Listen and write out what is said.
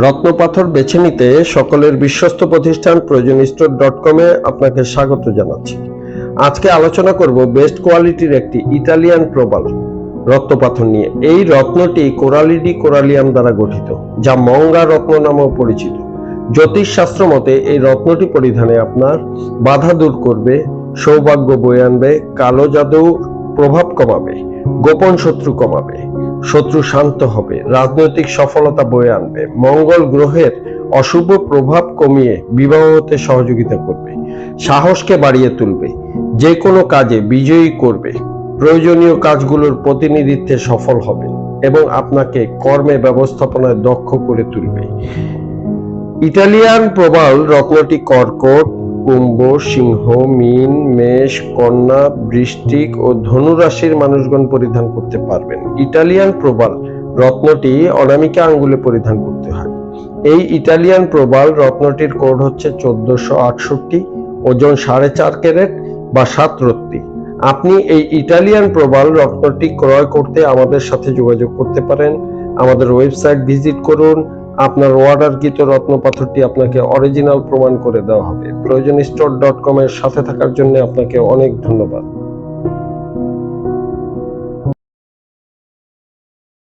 রত্নপাথর বেছে নিতে সকলের বিশ্বস্ত প্রতিষ্ঠান প্রয়োজন স্টোর ডট কমে আপনাকে স্বাগত জানাচ্ছি। আজকে আলোচনা করব বেস্ট কোয়ালিটির একটি ইটালিয়ান প্রবাল রত্নপাথর নিয়ে। এই রত্নটি কোরালিডি কোরালিয়াম দ্বারা গঠিত, যা মঙ্গা রত্ন নামেও পরিচিত। জ্যোতিষ শাস্ত্র মতে এই রত্নটি পরিধানে আপনার বাধা দূর করবে, সৌভাগ্য বয়ে আনবে, কালো জাদু প্রভাব কমাবে। গোপন শত্রু কমাবে, শত্রু শান্ত হবে, রাজনৈতিক সফলতা বয়ে আনবে, মঙ্গল গ্রহের অশুভ প্রভাব কমিয়ে বিবাহ হতে সহযোগিতা করবে, সাহসকে বাড়িয়ে তুলবে, যে কোনো কাজে বিজয়ী করবে, প্রয়োজনীয় কাজগুলোর প্রতিনিধিত্বে সফল হবে এবং আপনাকে কর্মে ব্যবস্থাপনায় দক্ষ করে তুলবে। ইটালিয়ান প্রবাল রত্নটি কর্কট কুম্ভ, সিংহ, মীন, মেষ, কন্যা, বৃষ্টিক ও ধনু রাশির মানুষগণ পরিধান করতে পারবেন। ইটালিয়ান প্রবাল রত্নটি অনামিকা আঙ্গুলে পরিধান করতে হয়। এই ইটালিয়ান প্রবাল রত্নটির কোড হচ্ছে চোদ্দশো আটষট্টি, ওজন সাড়ে চার ক্যারেট বা সাত রত্তি। আপনি এই ইটালিয়ান প্রবাল রত্নটি ক্রয় করতে আমাদের সাথে যোগাযোগ করতে পারেন। আমাদের ওয়েবসাইট ভিজিট করুন আপনার অর্ডারকৃত রত্ন পাথরটি আপনাকে অরিজিনাল প্রমাণ করে দেওয়া হবে। প্রয়োজন স্টোর ডট কম এর সাথে থাকার জন্য আপনাকে অনেক ধন্যবাদ।